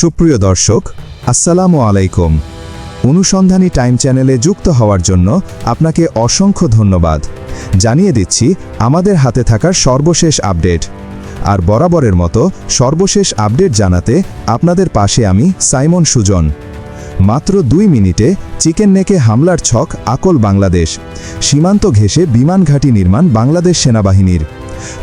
সুপ্রিয় দর্শক, আসসালামু আলাইকুম। অনুসন্ধানী টাইম চ্যানেলে যুক্ত হওয়ার জন্য আপনাকে অসংখ্য ধন্যবাদ। জানিয়ে দিচ্ছি, আমাদের হাতে থাকার সর্বশেষ আপডেট। আর বরাবরের মতো সর্বশেষ আপডেট জানাতে আপনাদের পাশে আমি সাইমন সুজন। মাত্র দুই মিনিটে চিকেন নেকে হামলার ছক আকল বাংলাদেশ। সীমান্ত ঘেঁষে বিমান ঘাঁটি নির্মাণ বাংলাদেশ সেনাবাহিনীর।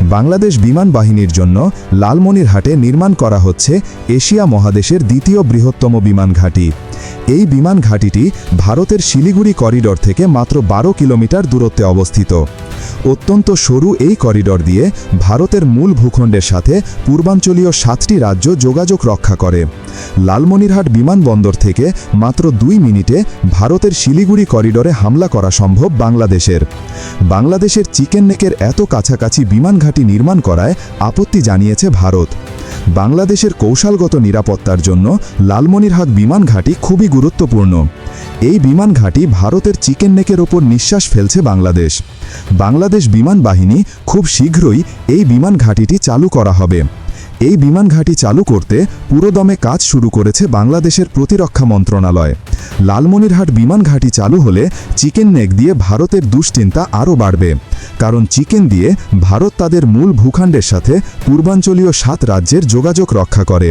বাংলাদেশ বিমান বাহিনীর জন্য লালমনিরহাটে নির্মাণ করা হচ্ছে এশিয়া মহাদেশের দ্বিতীয় বৃহত্তম বিমান ঘাঁটি। এই বিমান ঘাঁটিটি ভারতের শিলিগুড়ি করিডর থেকে মাত্র বারো কিলোমিটার দূরত্বে অবস্থিত। অত্যন্ত সরু এই করিডর দিয়ে ভারতের মূল ভূখণ্ডের সাথে পূর্বাঞ্চলীয় সাতটি রাজ্য যোগাযোগ রক্ষা করে। লালমনিরহাট বিমানবন্দর থেকে মাত্র দুই মিনিটে ভারতের শিলিগুড়ি করিডরে হামলা করা সম্ভব বাংলাদেশের। বাংলাদেশের চিকেন নেকের এত কাছাকাছি বিমান ঘাঁটি নির্মাণ করায় আপত্তি জানিয়েছে ভারত। বাংলাদেশের কৌশলগত নিরাপত্তার জন্য লালমনিরহাট বিমান ঘাঁটি খুবই গুরুত্বপূর্ণ। এই বিমান ঘাঁটি ভারতের চিকেন নেকের ওপর নিঃশ্বাস ফেলছে বাংলাদেশ। বাংলাদেশ বিমান বাহিনী খুব শীঘ্রই এই বিমান ঘাঁটিটি চালু করা হবে। এই বিমান ঘাঁটি চালু করতে পুরোদমে কাজ শুরু করেছে বাংলাদেশের প্রতিরক্ষা মন্ত্রণালয়। লালমনিরহাট বিমান ঘাঁটি চালু হলে চিকেন নেক দিয়ে ভারতের দুশ্চিন্তা আরও বাড়বে। কারণ চিকেন দিয়ে ভারত তাদের মূল ভূখণ্ডের সাথে পূর্বাঞ্চলীয় সাত রাজ্যের যোগাযোগ রক্ষা করে।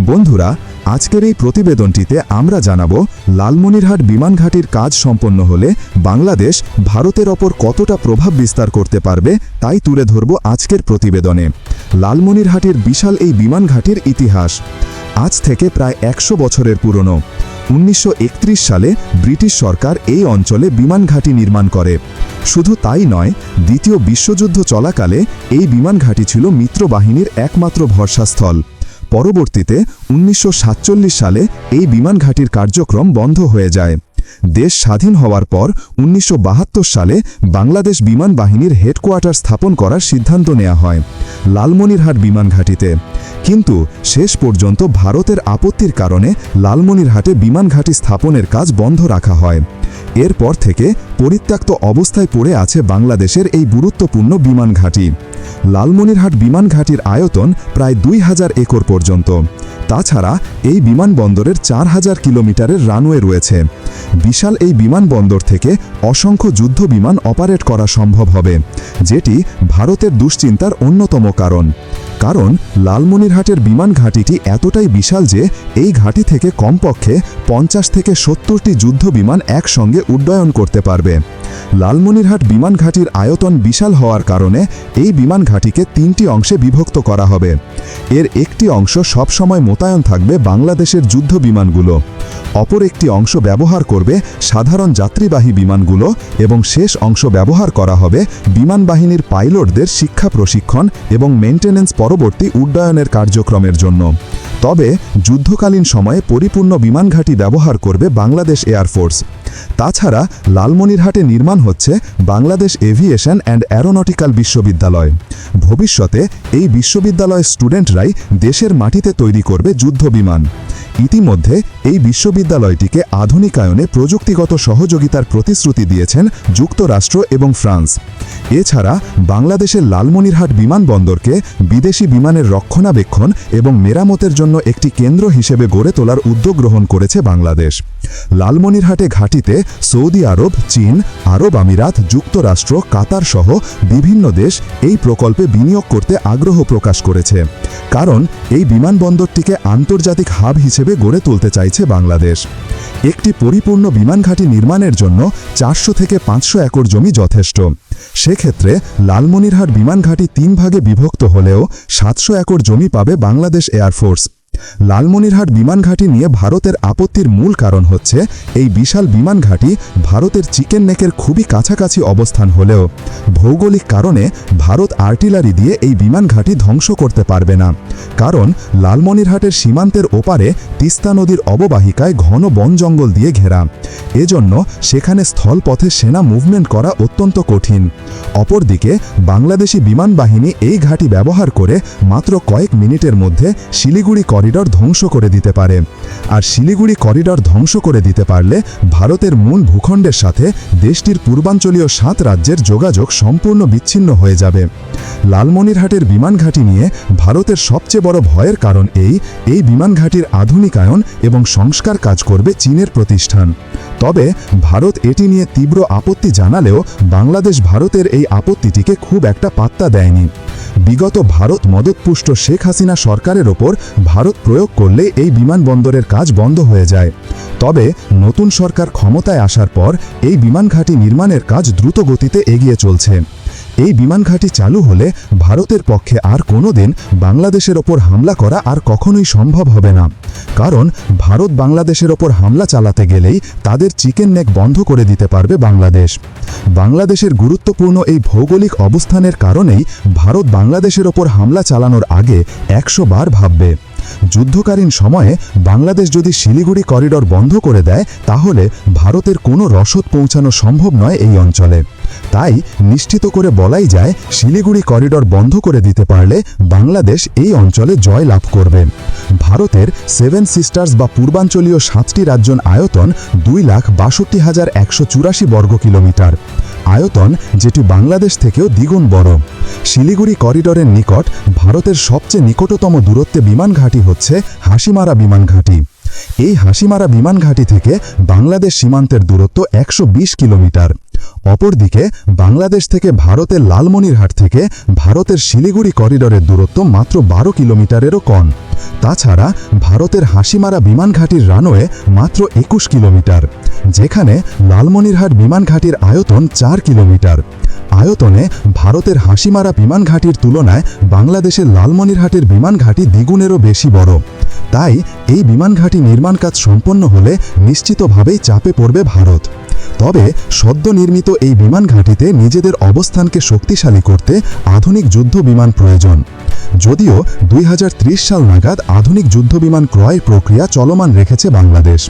বন্ধুরা, আজকের এই প্রতিবেদনটিতে আমরা জানাব, লালমনিরহাট বিমান ঘাঁটির কাজ সম্পন্ন হলে বাংলাদেশ ভারতের ওপর কতটা প্রভাব বিস্তার করতে পারবে তাই তুলে ধরব আজকের প্রতিবেদনে। লালমনিরহাটের বিশাল এই বিমান ঘাঁটির ইতিহাস। আজ থেকে প্রায় একশো বছরের পুরনো। উনিশশো একত্রিশ সালে ব্রিটিশ সরকার এই অঞ্চলে বিমান ঘাঁটি নির্মাণ করে। শুধু তাই নয়, দ্বিতীয় বিশ্বযুদ্ধ চলাকালে এই বিমান ঘাঁটি ছিল মিত্র বাহিনীর একমাত্র ভরসাস্থল। পরবর্তীতে উনিশশো সাতচল্লিশ সালে এই বিমান ঘাঁটির কার্যক্রম বন্ধ হয়ে যায়। দেশ স্বাধীন হওয়ার পর উনিশশো বাহাত্তর সালে বাংলাদেশ বিমান বাহিনীর হেডকোয়ার্টার স্থাপন করার সিদ্ধান্ত নেওয়া হয় লালমনিরহাট বিমান ঘাঁটিতে। কিন্তু শেষ পর্যন্ত ভারতের আপত্তির কারণে লালমনিরহাটে বিমান ঘাঁটি স্থাপনের কাজ বন্ধ রাখা হয়। এরপর থেকে পরিত্যক্ত অবস্থায় পড়ে আছে বাংলাদেশের এই গুরুত্বপূর্ণ বিমান ঘাঁটি। লালমনিরহাট বিমান ঘাঁটির আয়তন প্রায় দুই হাজার একর পর্যন্ত। তাছাড়া এই বিমানবন্দরের চার হাজার কিলোমিটারের রানওয়ে রয়েছে। বিশাল এই বিমানবন্দর থেকে অসংখ্য যুদ্ধ বিমান অপারেট করা সম্ভব হবে, যেটি ভারতের দুশ্চিন্তার অন্যতম কারণ। কারণ লালমনিরহাটের বিমান ঘাঁটিটি এতটাই বিশাল যে এই ঘাঁটি থেকে কমপক্ষে পঞ্চাশ থেকে সত্তরটি যুদ্ধ বিমান একসঙ্গে উড্ডয়ন করতে পারবে। লালমনিরহাট বিমান ঘাঁটির আয়তন বিশাল হওয়ার কারণে এই বিমান ঘাঁটিকে তিনটি অংশে বিভক্ত করা হবে। এর একটি অংশ সবসময় মোতায়েন থাকবে বাংলাদেশের যুদ্ধ বিমানগুলো। অপর একটি অংশ ব্যবহার করবে সাধারণ যাত্রীবাহী বিমানগুলো এবং শেষ অংশ ব্যবহার করা হবে বিমান বাহিনীর পাইলটদের শিক্ষা প্রশিক্ষণ এবং মেনটেন্যান্স পরবর্তী উড্ডয়নের কার্যক্রমের জন্য। তবে যুদ্ধকালীন সময়ে পরিপূর্ণ বিমান ঘাঁটি ব্যবহার করবে বাংলাদেশ এয়ারফোর্স তাছাড়া লালমনিরহাটে নির্মাণ হচ্ছে বাংলাদেশ এভিয়েশন অ্যান্ড অ্যারোনটিক্যাল বিশ্ববিদ্যালয়। ভবিষ্যতে এই বিশ্ববিদ্যালয়ের স্টুডেন্টরাই দেশের মাটিতে তৈরি করবে যুদ্ধ বিমান ইতিমধ্যে এই বিশ্ববিদ্যালয়টিকে আধুনিকায়নে প্রযুক্তিগত সহযোগিতার প্রতিশ্রুতি দিয়েছেন যুক্তরাষ্ট্র এবং ফ্রান্স। এছাড়া বাংলাদেশের লালমনিরহাট বিমানবন্দরকে বিদেশি বিমানের রক্ষণাবেক্ষণ এবং মেরামতের জন্য একটি কেন্দ্র হিসেবে গড়ে তোলার উদ্যোগ গ্রহণ করেছে বাংলাদেশ। লালমনিরহাটে ঘাঁটিতে সৌদি আরব, চীন, আরব আমিরাত, যুক্তরাষ্ট্র, কাতার সহ বিভিন্ন দেশ এই প্রকল্পে বিনিয়োগ করতে আগ্রহ প্রকাশ করেছে। কারণ এই বিমানবন্দরটিকে আন্তর্জাতিক হাব হিসেবে গড়ে তুলতে চাইছে বাংলাদেশ। একটি পরিপূর্ণ বিমান ঘাঁটি নির্মাণের জন্য চারশো থেকে পাঁচশো একর জমি যথেষ্ট। সেক্ষেত্রে লালমনিরহাট বিমান ঘাঁটি তিন ভাগে বিভক্ত হলেও সাতশো একর জমি পাবে বাংলাদেশ এয়ারফোর্স লালমনিরহাট বিমান ঘাঁটি নিয়ে ভারতের আপত্তির মূল কারণ হচ্ছে এই বিশাল বিমান ঘাঁটি ভারতের চিকেন নেকের খুবই কাছাকাছি অবস্থান হলেও। ভৌগোলিক কারণে ভারত আর্টিলারি দিয়ে এই বিমান ঘাঁটি ধ্বংস করতে পারবে না। কারণ লালমনিরহাটের সীমান্তের ওপারে তিস্তা নদীর অববাহিকায় ঘন বন জঙ্গল দিয়ে ঘেরা। এজন্য সেখানে স্থলপথে সেনা মুভমেন্ট করা অত্যন্ত কঠিন। অপরদিকে বাংলাদেশি বিমান বাহিনী এই ঘাঁটি ব্যবহার করে মাত্র কয়েক মিনিটের মধ্যে শিলিগুড়ি করিডোর করিডর ধ্বংস করে দিতে পারে। আর শিলিগুড়ি করিডর ধ্বংস করে দিতে পারলে ভারতের মূল ভূখণ্ডের সাথে দেশটির পূর্বাঞ্চলীয় সাত রাজ্যের যোগাযোগ সম্পূর্ণ বিচ্ছিন্ন হয়ে যাবে। লালমনিরহাটের বিমান ঘাঁটি নিয়ে ভারতের সবচেয়ে বড় ভয়ের কারণ এই এই বিমান ঘাঁটির আধুনিকায়ন এবং সংস্কার কাজ করবে চীনের প্রতিষ্ঠান। তবে ভারত এটি নিয়ে তীব্র আপত্তি জানালেও বাংলাদেশ ভারতের এই আপত্তিটিকে খুব একটা পাত্তা দেয়নি। বিগত ভারত মদতপুষ্ট শেখ হাসিনা সরকারের ওপর ভারত প্রয়োগ করলে এই বিমানবন্দরের কাজ বন্ধ হয়ে যায়। তবে নতুন সরকার ক্ষমতায় আসার পর এই বিমান ঘাঁটি নির্মাণের কাজ দ্রুত গতিতে এগিয়ে চলছে। এই বিমান ঘাঁটি চালু হলে ভারতের পক্ষে আর কোনোদিন বাংলাদেশের ওপর হামলা করা আর কখনোই সম্ভব হবে না। কারণ ভারত বাংলাদেশের ওপর হামলা চালাতে গেলেই তাদের চিকেন নেক বন্ধ করে দিতে পারবে বাংলাদেশ। বাংলাদেশের গুরুত্বপূর্ণ এই ভৌগোলিক অবস্থানের কারণেই ভারত বাংলাদেশের ওপর হামলা চালানোর আগে একশো বার ভাববে। যুদ্ধকালীন সময়ে বাংলাদেশ যদি শিলিগুড়ি করিডর বন্ধ করে দেয়, তাহলে ভারতের কোনো রসদ পৌঁছানো সম্ভব নয় এই অঞ্চলে। তাই নিশ্চিত করে বলাই যায়, শিলিগুড়ি করিডর বন্ধ করে দিতে পারলে বাংলাদেশ এই অঞ্চলে জয় লাভ করবে। ভারতের সেভেন সিস্টার্স বা পূর্বাঞ্চলীয় সাতটি রাজ্যন আয়তন দুই লাখ বাষট্টি হাজার একশো চুরাশি বর্গ কিলোমিটার। আয়তন যেটি বাংলাদেশ থেকেও দ্বিগুণ বড়। শিলিগুড়ি করিডরের নিকট ভারতের সবচেয়ে নিকটতম দূরত্বে বিমান ঘাঁটি হচ্ছে হাসিমারা বিমান ঘাঁটি। এই হাসিমারা বিমান ঘাঁটি থেকে বাংলাদেশ সীমান্তের দূরত্ব একশো বিশ কিলোমিটার। অপরদিকে, বাংলাদেশ থেকে ভারতের লালমনিরহাট থেকে ভারতের শিলিগুড়ি করিডরের দূরত্ব মাত্র বারো কিলোমিটারেরও কম। তাছাড়া, ভারতের হাসিমারা বিমান ঘাঁটির রানওয়ে মাত্র একুশ কিলোমিটার, যেখানে লালমনিরহাট বিমান ঘাঁটির আয়তন চার কিলোমিটার। আয়তনে ভারতের হাসিমারা বিমান ঘাঁটির তুলনায় বাংলাদেশের লালমনিরহাটের বিমান ঘাঁটি দ্বিগুণেরও বেশি বড়। তাই, এই বিমান ঘাঁটি নির্মাণ কাজ সম্পন্ন হলে নিশ্চিতভাবেই চাপে পড়বে ভারত। তবে সদ্য নির্মিত এই বিমান ঘাঁটিতে নিজেদের অবস্থানকে শক্তিশালী করতে আধুনিক যুদ্ধ বিমান প্রয়োজন। যদিও দুই হাজার ত্রিশ সাল নাগাদ আধুনিক যুদ্ধবিমান ক্রয় প্রক্রিয়া চলমান রেখেছে বাংলাদেশ।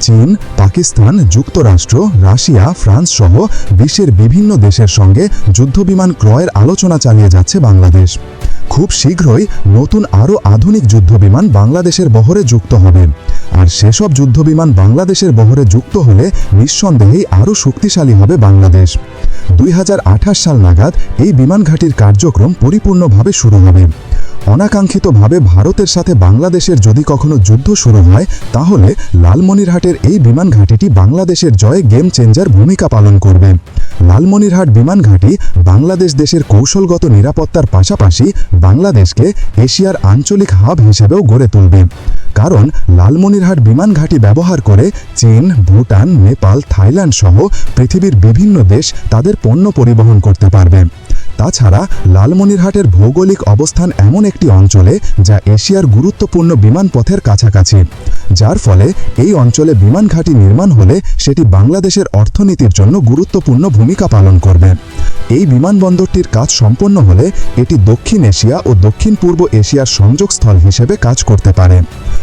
চীন, পাকিস্তান, যুক্তরাষ্ট্র, রাশিয়া, ফ্রান্স সহ বিশ্বের বিভিন্ন দেশের সঙ্গে যুদ্ধবিমান ক্রয়ের আলোচনা চালিয়ে যাচ্ছে বাংলাদেশ। খুব শীঘ্রই নতুন আরও আধুনিক যুদ্ধবিমান বাংলাদেশের বহরে যুক্ত হবে। আর সেসব যুদ্ধবিমান বাংলাদেশের বহরে যুক্ত হলে নিঃসন্দেহেই আরও শক্তিশালী হবে বাংলাদেশ। দুই হাজার আঠাশ সাল নাগাদ এই বিমান ঘাঁটির কার্যক্রম পরিপূর্ণভাবে শুরু হবে। অনাকাঙ্ক্ষিতভাবে ভারতের সাথে বাংলাদেশের যদি কখনো যুদ্ধ শুরু হয়, তাহলে লালমনিরহাটের এই বিমান ঘাঁটিটি বাংলাদেশের জয়ে গেম চেঞ্জার ভূমিকা পালন করবে। লালমনিরহাট বিমান ঘাঁটি বাংলাদেশ দেশের কৌশলগত নিরাপত্তার পাশাপাশি বাংলাদেশকে এশিয়ার আঞ্চলিক হাব হিসেবেও গড়ে তুলবে। কারণ লালমনিরহাট বিমান ঘাঁটি ব্যবহার করে চীন, ভুটান, নেপাল, থাইল্যান্ড সহ পৃথিবীর বিভিন্ন দেশ তাদের পণ্য পরিবহন করতে পারবে। তাছাড়া লালমনিরহাটের ভৌগোলিক অবস্থান এমন একটি অঞ্চলে যা এশিয়ার গুরুত্বপূর্ণ বিমানপথের কাছাকাছি। যার ফলে এই অঞ্চলে বিমান ঘাঁটি নির্মাণ হলে সেটি বাংলাদেশের অর্থনীতির জন্য গুরুত্বপূর্ণ ভূমিকা পালন করবে। এই বিমানবন্দরটির কাজ সম্পন্ন হলে এটি দক্ষিণ এশিয়া ও দক্ষিণ পূর্ব এশিয়ার সংযোগস্থল হিসেবে কাজ করতে পারে।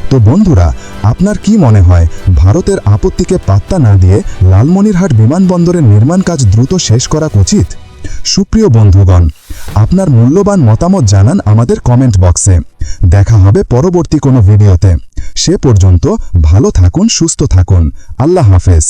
তো বন্ধুরা, আপনার কি মনে হয়, ভারতের আপত্তিকে পাত্তা না দিয়ে লালমনিরহাট বিমানবন্দরের নির্মাণ কাজ দ্রুত শেষ করা উচিত? সুপ্রিয় বন্ধুগণ, আপনার মূল্যবান মতামত জানান আমাদের কমেন্ট বক্সে দেখা হবে পরবর্তী কোনো ভিডিওতে সে পর্যন্ত ভালো থাকুন, সুস্থ থাকুন। আল্লাহ হাফেজ।